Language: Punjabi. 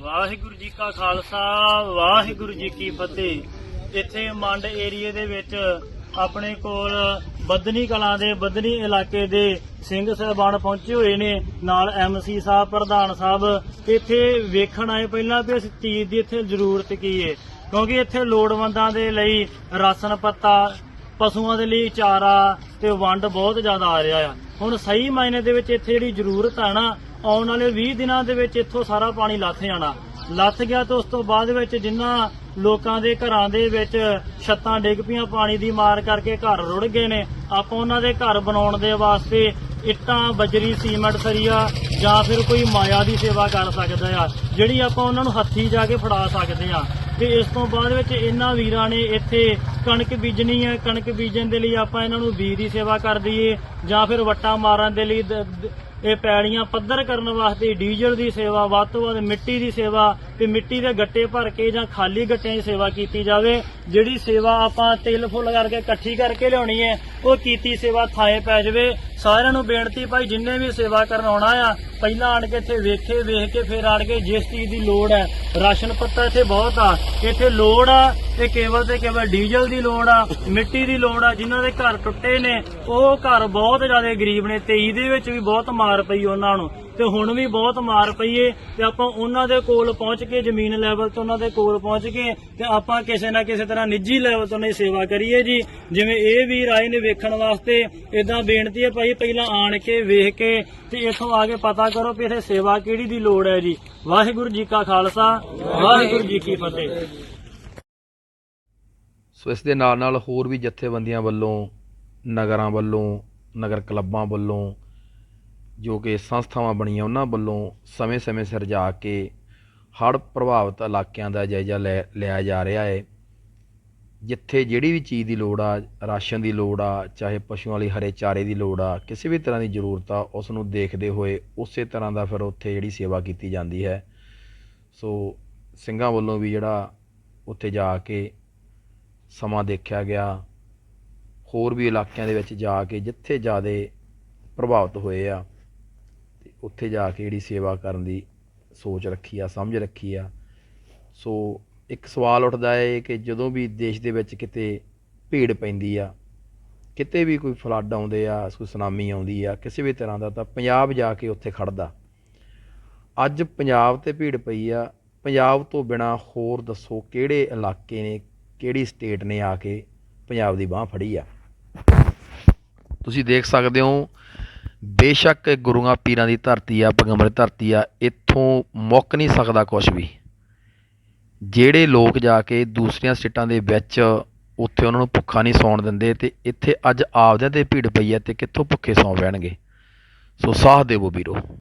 ਵਾਹਿਗੁਰੂ ਜੀ ਕਾ ਖਾਲਸਾ, ਵਾਹਿਗੁਰੂ ਜੀ ਕੀ ਫਤਿਹ। ਇੱਥੇ ਮੰਡ ਏਰੀਏ ਦੇ ਵਿੱਚ ਆਪਣੇ ਕੋਲ ਬੱਦਨੀ ਕਲਾਂ ਦੇ ਬੱਦਨੀ ਇਲਾਕੇ ਦੇ ਸਿੰਘ ਸਾਹਿਬਾਨ ਪਹੁੰਚੇ ਹੋਏ ਨੇ। ਨਾਲ ਐਮਸੀ ਸਾਹਿਬ, ਪ੍ਰਧਾਨ ਸਾਹਿਬ। ਇੱਥੇ ਵੇਖਣ ਆਏ ਪਹਿਲਾਂ ਵੀ ਇਸ ਚੀਜ਼ ਦੀ ਇੱਥੇ ਜ਼ਰੂਰਤ ਕੀ ਹੈ ਕਿਉਂਕਿ ਇੱਥੇ ਲੋੜਵੰਦਾਂ ਦੇ ਲਈ ਰਾਸ਼ਨ ਪੱਤਾ ਪਸ਼ੂਆਂ ਦੇ ਲਈ ਚਾਰਾ ਤੇ ਵੰਡ ਬਹੁਤ ਜ਼ਿਆਦਾ ਆ ਰਿਹਾ ਆ। ਹੁਣ ਸਹੀ ਮਾਇਨੇ ਦੇ ਵਿੱਚ ਇੱਥੇ ਜਿਹੜੀ ਜ਼ਰੂਰਤ ਆ ਨਾ, ਆਉਣ ਵਾਲੇ 20 ਦਿਨਾਂ ਦੇ ਵਿੱਚ ਇੱਥੋਂ ਸਾਰਾ ਪਾਣੀ ਲੱਥ ਜਾਣਾ। ਲੱਥ ਗਿਆ ਤੇ ਉਸ ਤੋਂ ਬਾਅਦ ਵਿੱਚ ਜਿਨ੍ਹਾਂ ਲੋਕਾਂ ਦੇ ਘਰਾਂ ਦੇ ਵਿੱਚ ਛੱਤਾਂ ਡਿੱਗ ਪਈਆਂ, ਪਾਣੀ ਦੀ ਮਾਰ ਕਰਕੇ ਘਰ ਰੁੜ ਗਏ ਨੇ, ਆਪਾਂ ਉਹਨਾਂ ਦੇ ਘਰ ਬਣਾਉਣ ਦੇ ਵਾਸਤੇ ਇੱਟਾਂ, ਬਜਰੀ, ਸੀਮੈਂਟ, ਸਰੀਆ ਜਾਂ ਫਿਰ ਕੋਈ ਮਾਇਆ ਦੀ ਸੇਵਾ ਕਰ ਸਕਦਾ ਆ, ਜਿਹੜੀ ਆਪਾਂ ਉਹਨਾਂ ਨੂੰ ਹੱਥੀ ਜਾ ਕੇ ਫੜਾ ਸਕਦੇ ਆ। ਤੇ ਇਸ ਤੋਂ ਬਾਅਦ ਵਿੱਚ ਇਹਨਾਂ ਵੀਰਾਂ ਨੇ ਇੱਥੇ ਕਣਕ ਬੀਜਣੀ ਹੈ, ਕਣਕ ਬੀਜਣ ਦੇ ਲਈ ਆਪਾਂ ਇਹਨਾਂ ਨੂੰ ਬੀਜ ਦੀ ਸੇਵਾ ਕਰ ਦਈਏ ਜਾਂ ਫਿਰ ਵੱਟਾਂ ਮਾਰਨ ਦੇ ਲਈ ਦ- ਦ- ਇਹ ਪੈੜੀਆਂ ਪੱਧਰ ਕਰਨ ਵਾਸਤੇ ਡੀਜ਼ਲ ਦੀ ਸੇਵਾ, ਵੱਧ ਤੋਂ ਵੱਧ ਮਿੱਟੀ ਦੀ ਸੇਵਾ ਤੇ ਮਿੱਟੀ ਦੇ ਗੱਟੇ ਭਰ ਕੇ ਜਾਂ ਖਾਲੀ ਗੱਟਿਆਂ ਦੀ ਸੇਵਾ ਕੀਤੀ ਜਾਵੇ। ਜਿਹੜੀ ਸੇਵਾ ਆਪਾਂ ਤਿਲ ਫੁੱਲ ਕਰਕੇ ਇਕੱਠੀ ਕਰਕੇ ਲਿਆਉਣੀ ਹੈ, ਉਹ ਕੀਤੀ ਸੇਵਾ ਥਾਏ ਪੈ ਜਾਵੇ। ਸਾਰਿਆਂ ਨੂੰ ਬੇਨਤੀ ਭਾਈ, ਜਿੰਨੇ ਵੀ ਸੇਵਾ ਕਰਨ ਆਉਣਾ ਆ, ਪਹਿਲਾਂ ਆਣ ਕੇ ਇੱਥੇ ਵੇਖੇ, ਵੇਖ ਕੇ ਫਿਰ ਆਣ ਕੇ ਜਿਸ ਚੀਜ਼ ਦੀ ਲੋੜ ਹੈ, ਰਾਸ਼ਨ ਪੱਤਾ ਇੱਥੇ ਬਹੁਤ ਆ। ਇੱਥੇ ਲੋੜ ਆ ਤੇ ਕੇਵਲ ਤੇ ਕੇਵਲ ਡੀਜ਼ਲ ਦੀ ਲੋੜ ਆ, ਮਿੱਟੀ ਦੀ ਲੋੜ ਆ, ਜਿਨ੍ਹਾਂ ਦੇ ਘਰ ਟੁੱਟੇ ਨੇ, ਉਹ ਘਰ ਬਹੁਤ ਜ਼ਿਆਦਾ ਗਰੀਬ ਨੇ ਤੇ ਇਹਦੇ ਵਿੱਚ ਵੀ ਬਹੁਤ ਮਾਰ ਪਈ ਉਹਨਾਂ ਨੂੰ। ਤੇ ਹੁਣ ਵੀ ਬਹੁਤ ਮਾਰ ਪਈ ਏ ਤੇ ਆਪਾਂ ਉਹਨਾਂ ਦੇ ਕੋਲ ਪਹੁੰਚ ਕੇ ਜ਼ਮੀਨ ਲੈਵਲ ਤੋਂ ਉਹਨਾਂ ਦੇ ਕੋਲ ਪਹੁੰਚ ਕੇ ਤੇ ਆਪਾਂ ਕਿਸੇ ਨਾ ਕਿਸੇ ਤਰ੍ਹਾਂ ਨਿੱਜੀ ਲੈਵਲ ਤੋਂ ਨਹੀਂ ਸੇਵਾ ਕਰੀਏ ਜੀ। ਜਿਵੇਂ ਇਹ ਵੀਰ ਆਏ ਨੇ ਵੇਖਣ ਵਾਸਤੇ ਇਦਾਂ ਬੇਨਤੀ ਹੈ ਭਾਈ, ਪਹਿਲਾਂ ਆਣ ਕੇ ਵੇਖ ਕੇ ਤੇ ਇੱਥੋਂ ਆ ਕੇ ਪਤਾ ਕਰੋ ਕਿ ਇੱਥੇ ਸੇਵਾ ਕਿਹੜੀ ਦੀ ਲੋੜ ਹੈ ਜੀ। ਵਾਹਿਗੁਰੂ ਜੀ ਕਾ ਖਾਲਸਾ, ਵਾਹਿਗੁਰੂ ਜੀ ਕੀ ਫਤਿਹ। ਸੋ ਇਸ ਦੇ ਨਾਲ ਨਾਲ ਹੋਰ ਵੀ ਜਥੇਬੰਦੀਆਂ ਵੱਲੋਂ, ਨਗਰਾਂ ਵੱਲੋਂ, ਨਗਰ ਕਲੱਬਾਂ ਵੱਲੋਂ ਜੋ ਕਿ ਸੰਸਥਾਵਾਂ ਬਣੀਆਂ ਉਹਨਾਂ ਵੱਲੋਂ ਸਮੇਂ-ਸਮੇਂ ਸਿਰ ਜਾ ਕੇ ਹੜ੍ਹ ਪ੍ਰਭਾਵਿਤ ਇਲਾਕਿਆਂ ਦਾ ਜਾਇਜ਼ਾ ਲੈ, ਲਿਆ ਜਾ ਰਿਹਾ ਹੈ। ਜਿੱਥੇ ਜਿਹੜੀ ਵੀ ਚੀਜ਼ ਦੀ ਲੋੜ ਆ, ਰਾਸ਼ਨ ਦੀ ਲੋੜ ਆ, ਚਾਹੇ ਪਸ਼ੂਆਂ ਲਈ ਹਰੇ ਚਾਰੇ ਦੀ ਲੋੜ ਆ, ਕਿਸੇ ਵੀ ਤਰ੍ਹਾਂ ਦੀ ਜ਼ਰੂਰਤ ਆ, ਉਸ ਨੂੰ ਦੇਖਦੇ ਹੋਏ ਉਸੇ ਤਰ੍ਹਾਂ ਦਾ ਫਿਰ ਉੱਥੇ ਜਿਹੜੀ ਸੇਵਾ ਕੀਤੀ ਜਾਂਦੀ ਹੈ। ਸੋ ਸਿੰਘਾਂ ਵੱਲੋਂ ਵੀ ਜਿਹੜਾ ਉੱਥੇ ਜਾ ਕੇ ਸਮਾਂ ਦੇਖਿਆ ਗਿਆ। ਹੋਰ ਵੀ ਇਲਾਕਿਆਂ ਦੇ ਵਿੱਚ ਜਾ ਕੇ ਜਿੱਥੇ ਜ਼ਿਆਦਾ ਪ੍ਰਭਾਵਿਤ ਹੋਏ ਆ। ਉੱਥੇ ਜਾ ਕੇ ਜਿਹੜੀ ਸੇਵਾ ਕਰਨ ਦੀ ਸੋਚ ਰੱਖੀ ਆ, ਸਮਝ ਰੱਖੀ ਆ। ਸੋ ਇੱਕ ਸਵਾਲ ਉੱਠਦਾ ਹੈ ਕਿ ਜਦੋਂ ਵੀ ਦੇਸ਼ ਦੇ ਵਿੱਚ ਕਿਤੇ ਭੀੜ ਪੈਂਦੀ ਆ, ਕਿਤੇ ਵੀ ਕੋਈ ਫਲੱਡ ਆਉਂਦੇ ਆ, ਕੋਈ ਸੁਨਾਮੀ ਆਉਂਦੀ ਆ, ਕਿਸੇ ਵੀ ਤਰ੍ਹਾਂ ਦਾ, ਤਾਂ ਪੰਜਾਬ ਜਾ ਕੇ ਉੱਥੇ ਖੜਦਾ। ਅੱਜ ਪੰਜਾਬ ਤੇ ਭੀੜ ਪਈ ਆ। ਪੰਜਾਬ ਤੋਂ ਬਿਨਾ ਹੋਰ ਦੱਸੋ ਕਿਹੜੇ ਇਲਾਕੇ ਨੇ, ਕਿਹੜੀ ਸਟੇਟ ਨੇ ਆ ਕੇ ਪੰਜਾਬ ਦੀ ਬਾਹ ਫੜੀ ਆ? ਤੁਸੀਂ ਦੇਖ ਸਕਦੇ ਹੋ ਬੇਸ਼ੱਕ ਇਹ ਗੁਰੂਆਂ ਪੀਰਾਂ ਦੀ ਧਰਤੀ ਆ ਪੈਗੰਬਰ ਧਰਤੀ ਆ, ਇੱਥੋਂ ਮੁੱਕ ਨਹੀਂ ਸਕਦਾ ਕੁਝ ਵੀ। ਜਿਹੜੇ ਲੋਕ ਜਾ ਕੇ ਦੂਸਰੀਆਂ ਸਟੇਟਾਂ ਦੇ ਵਿੱਚ ਉੱਥੇ ਉਹਨਾਂ ਨੂੰ ਭੁੱਖਾ ਨਹੀਂ ਸੌਣ ਦਿੰਦੇ ਤੇ ਇੱਥੇ ਅੱਜ ਆਪਦਿਆਂ ਤੇ ਭੀੜ ਪਈ ਹੈ ਤੇ ਕਿੱਥੋਂ ਭੁੱਖੇ ਸੌਂ ਬਹਿਣਗੇ ਸੋ ਸਾਹ ਦੇਵੋ ਵੀਰੋ।